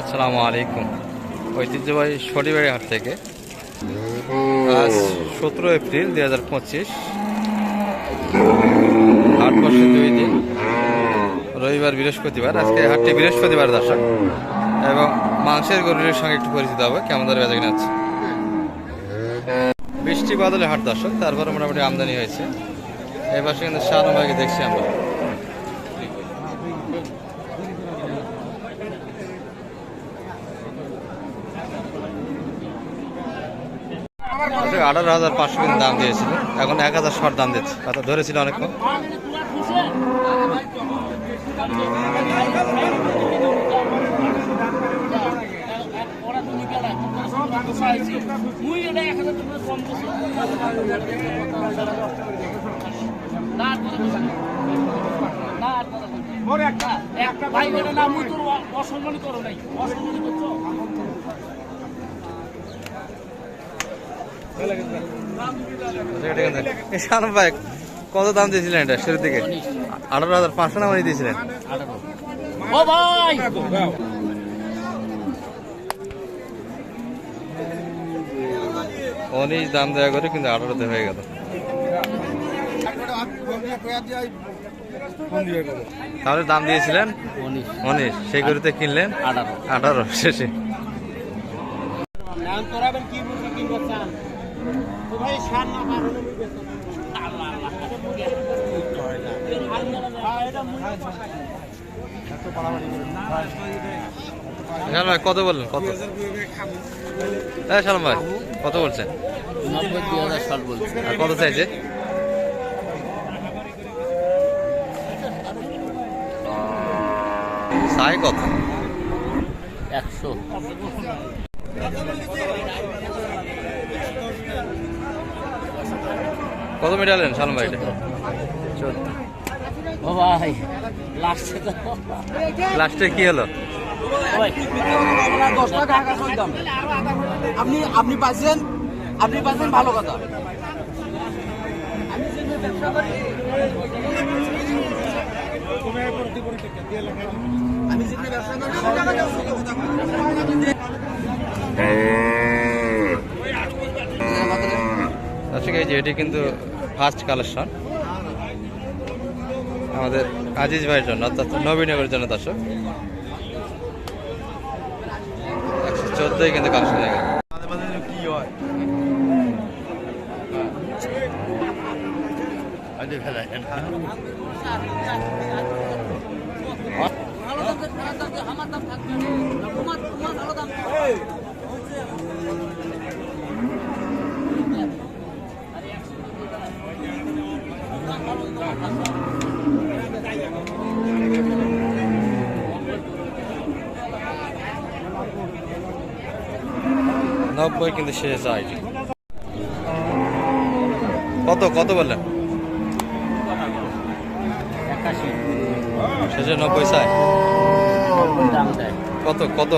আসসালামু আলাইকুম। ঐতিহ্যবাহী শনিবাড়ি হাট থেকে। আজ সতেরো এপ্রিল দুই হাজার পঁচিশ। হাট বসে দুই দিন। রবিবার, বৃহস্পতিবার। আজকে হাটটি বৃহস্পতিবার দর্শক। এবং মাংসের গরুর সঙ্গে একটু পরিচিত হবে। কেমন ধরে বেজা কিনা আছে বৃষ্টি বাদলে হাট দর্শক। তারপরে মোটামুটি আমদানি হয়েছে। এবার কিন্তু শাহনুভাইকে দেখছি আমরা। আঠারো হাজার পাঁচশো কিন্তু দাম দিয়েছিল। এখন এক হাজার শর্ট দাম দিচ্ছে। ধরেছিল আর কথা বলছি না। একটা ভাই এটা না, মুই তোর অ- অসম্মানী করো নাই। অসম্মানী করছ। ভাই কত দাম দিয়েছিলেন এটা শুরুর দিকে? আঠারো হাজার পাঁচশো নাম দিয়েছিলেন? উনিশ দাম দেওয়া করে কিন্তু আঠারোতে হয়ে গেল। তাহলে দাম দিয়েছিলেন? উনিশ। সেই গরুতে কিনলেন? আঠারো। আঠারো শেষে। ভাই কত বললেন? কত? হ্যাঁ শালম ভাই কত বলছেন? আর কত চাইছে? সাই কত? একশো। কত মিটালেন শালম ভাই? এটা ও ভাই লাস্টে লাস্টে কি হলো? আপনি আপনি পাইছেন আপনি পাইছেন ভালো কথা। আমি যেখানে ব্যবসা করি, সব জায়গায় আসলে কথা বলি। দর্শক এই যে এটি কিন্তু ফার্স্ট কালেকশন আমাদের আজিজ ভাইয়ের জন্য, অর্থাৎ নবীনগরের জন্য দর্শক। একশো চোদ্দই কিন্তু কালেকশন হয়ে গেল। নব্বই কিন্তু শেষ আইটি কত কত বললেন শেষে নব্বই চাই কত কত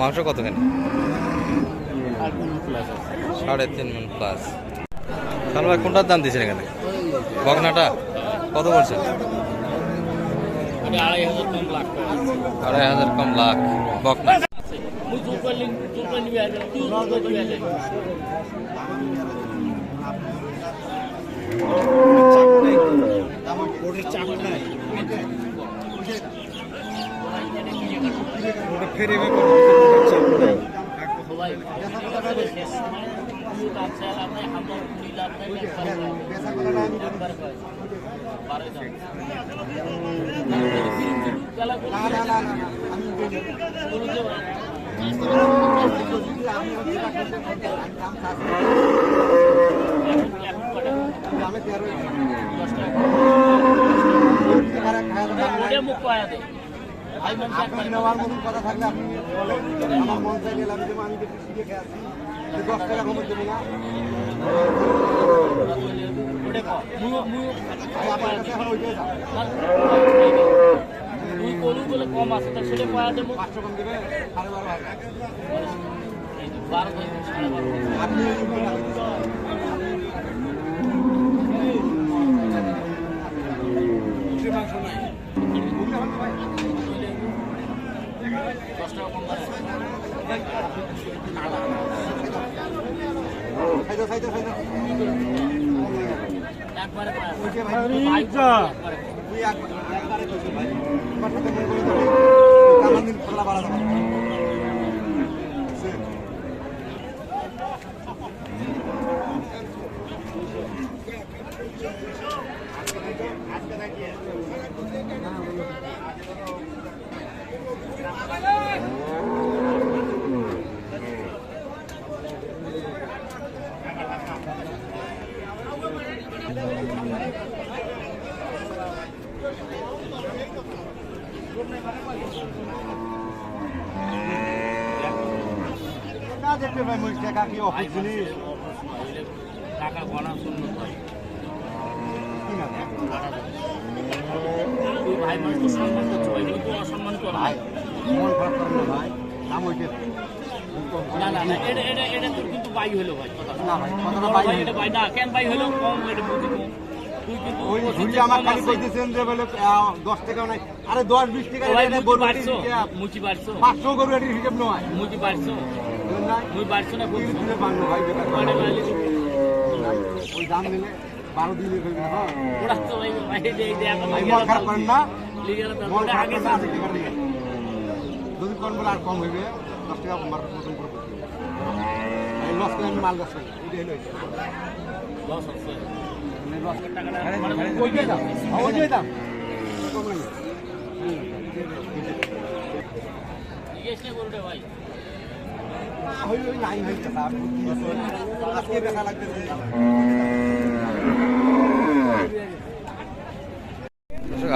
মাংস কত কোন? সাড়ে তিন মন প্লাস তাহলে ভাই কোনটার দাম দিয়েছেন এখানে? বকনাটা? কত বলছেন? আড়াই হাজার কম লাখ। বকনা। করলি জোর করে নিবি আগে তুই জোর করে নিবি আগে সবাই শেষ সময় আপনি হামলা নীল আপনি একবার কয় বারোই দাম গেলা গরু যে এখন কটা দশ টাকা ওটা মুখ পায়া দে ভাই মানুষ একবার নেওয়ার মতন কথা থাকলে আপনি বলেন আমার মন চাই গেলাম যে আমি একটু শিখে খেয়ে আসি দশ টাকা কমে দেবো না আপনার কাছে এখন ওইটাই যাব তুই গরু বলে কম আছে তা সেটা পায়া দেবো পাঁচশো কম দেবে বারো একবারে পায়। ওই যে ভাই একবারে। তুই একবার একবারে কইছিস ভাই তোমার সাথে মনে করি তো কামান দিন খোলা বাড়া দাও না দেখতে ভাই মুই টাকা কি জিনিস? টাকা গণা শূন্য ভাই সম্মান করছ ভাই কিন্তু অসম্মান কর। ভাই মন খারাপ করো ভাই দাম হইতে না না না এটা এটা এটা তোর কিন্তু বাই হলো ভাই কথা না ভাই কথাটা বড় ভাই ভাই এটা বাই না কেন বাই হলো? কম এটা বুঝি কম তুই কিন্তু ওই ঝুলি আমার খালি কইতেছেন যে বলে আহ, দশ টাকা নাই। আরে টাকা এটা গরু। পাঁচশো গরু এটির হিসাব নয়। মুচি বাড়ছো মুই বাড়ছো না তিরিশ দিনে বাড়লো ভাই ওই দাম দিলে বারো দিনে হ্যাঁ ওরা তো ভাই মন খারাপ করেন না। মন খারাপ করেন না যদি কম বলে আর কম হইবে দশ টাকা মার্কেট মতন করে এই লস করে আমি মাল এটাই লস হচ্ছে। মানে লস টাকাটা ওই মানে দাম ওই দাম কম নাই। জিজ্ঞেস না ভাই। হইলে নাই আজকে লাগতেছে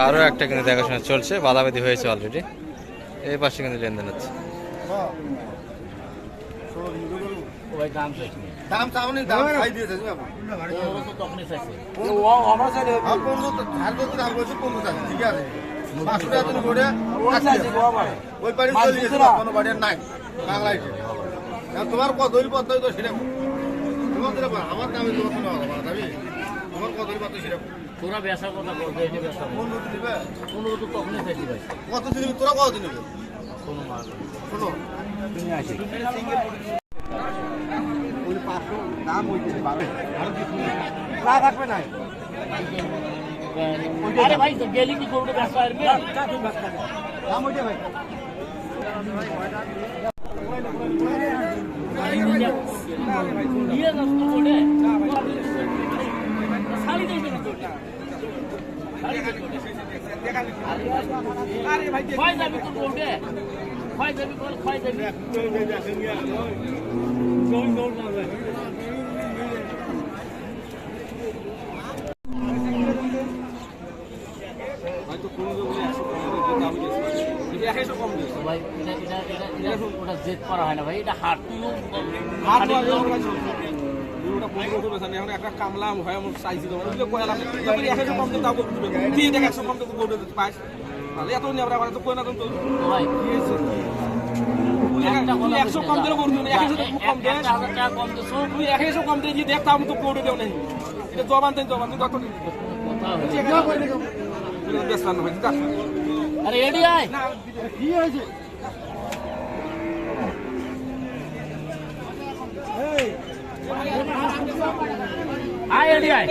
আরও একটা কিন্তু দেখাশোনা চলছে বাদাবাদি হয়েছে অলরেডি এই পাশে কিন্তু লেনদেন হচ্ছে। আমরা টাকা ঠিক আছে? ওই বাড়ি চলে গেছে কোনো বাড়ি নাই বাংলায় তোমার ওই পথ তো সেটা তোমার দিলে আমার দামে তোমার কোনো না দাবি তোমার ওই পথ সেটা তোরা বেসার কথা বলবে পনেরো তো তখনই চাইছি ভাই কত দিন তোরা কত দিন শোনো ওই পাঁচশো দাম আরও কিছু না থাকবে নাই আরে ভাই গেলি কি করবে ব্যস্ত আর ভাই নিয়ে তো কোটে শাড়ি দেবে না কোটে খয় যাবি তোর কোটে খয় যাবি খয় যাবি ভাই এটা এটা এটা এটা ওটা জেদ করা হয় না ভাই এটা হাট তুইও একটা কামলা হয় আমার চাইছি তোমার। তারপরে একশো কম দাও দিয়ে দেখ একশো কম তো গরু পাইস তাহলে এত নিয়ে আমরা তো কই না তো ভাই একশো কম দিলে গরু একশো কম দে একটা হাজার টাকা কম দিছো তুই একশো কম দিয়ে দেখ তাও তো গরু দেও নাই এটা জবান দেন জবান যত কথা ব্যস্ত না ভাই দেখ আরে এডি আয়। কি হয়েছে আয় এডি আয়।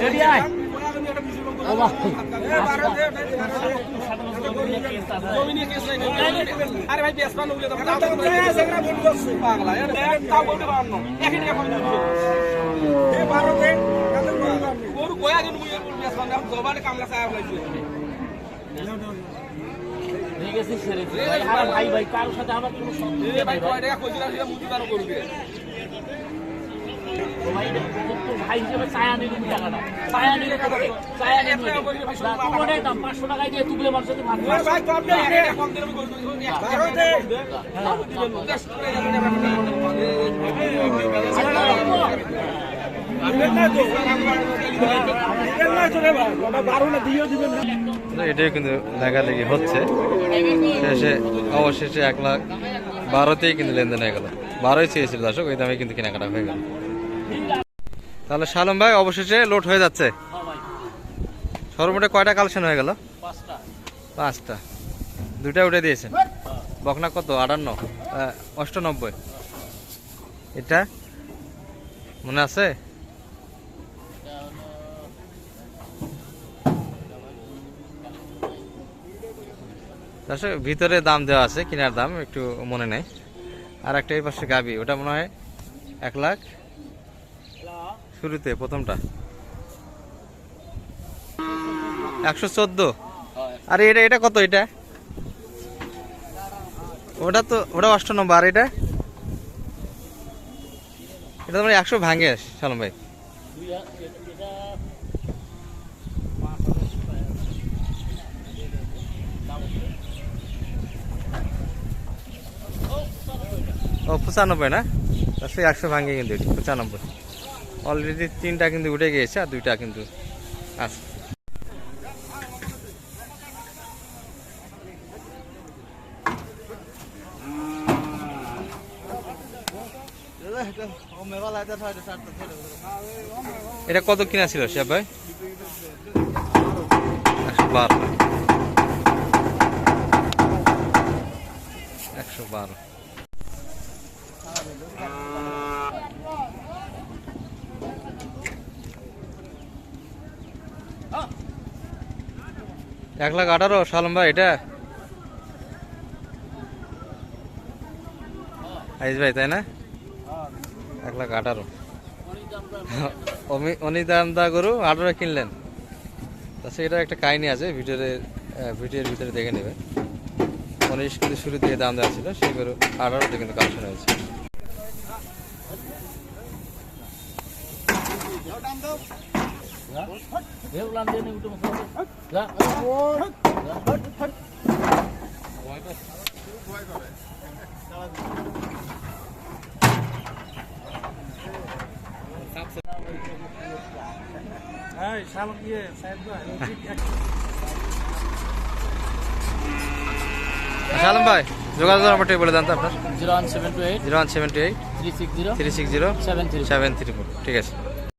এডি আয়। আরে ভাই গরু কয়া দিন মুই ব্যস্ত না জবানে কামলা চায় হইছে হয়ে গেছে সেরে ভাই ভাই কারোর সাথে আমার কোনো সম্পর্ক ভাই কয় টাকা কইছিলা সেটা মুজি তার করবে ভাই হিসেবে চায়া নিবি টাকাটা চায়া নিবি তোকে চায়া তোর ওটাই দাম পাঁচশো টাকায় দিয়ে তুলে মানুষ সাথে ভাত এটাই কিন্তু লেগালেগি হচ্ছে। শেষে, অবশেষে এক লাখ বারোতেই কিন্তু লেনদেন হয়ে গেল। বারোই চেয়েছিল দর্শক, ওই দামে কিন্তু কেনাকাটা হয়ে গেল। তাহলে শালম ভাই, অবশেষে লোড হয়ে যাচ্ছে। সর্বমোটে কয়টা কালেকশন হয়ে গেল? পাঁচটা। দুইটা উঠে দিয়েছেন। বকনা কত? আটান্ন। অষ্টানব্বই। এটা মনে আছে? আসলে ভিতরে দাম দেওয়া আছে, কেনার দাম একটু মনে নেই। আর একটা এই পাশে গাবি, ওটা মনে হয় এক লাখ। শুরুতে, প্রথমটা। একশো চোদ্দ? আর এটা এটা কত এটা? ওটা তো, ওটা অষ্ট নম্বর, আর এটা? এটা তো মানে একশো ভাঙে সালম ভাই। ও, পঁচানব্বই না? আসলে একশো ভাঙে কিন্তু এটি, পঁচানব্বই। অলরেডি তিনটা কিন্তু উঠে গিয়েছে আর দুইটা কিন্তু আছে। এটা কত কিনা ছিল সে ভাই? একশো বারো। একশো বারো। এক লাখ আঠারো সালম ভাই, এটা? আইস ভাই, তাই না? এক লাখ আঠারো। অনিদামদা গরু আঠারো কিনলেন। তাছাড়া এটা একটা কাহিনী আছে, ভিডিওতে ভিডিওর ভিতরে দেখে নেবে। উনিশ কিন্তু শুরু দিয়ে দাম দেওয়া ছিল, সেই গরু আঠারোতে কিন্তু কালেকশন হয়েছে। সালাম ভাই যোগাযোগ নাম্বারটি বলে দেন তো আপনার zero one seven two eight zero one seventy eight three six zero three six zero seven three seven three four ঠিক আছে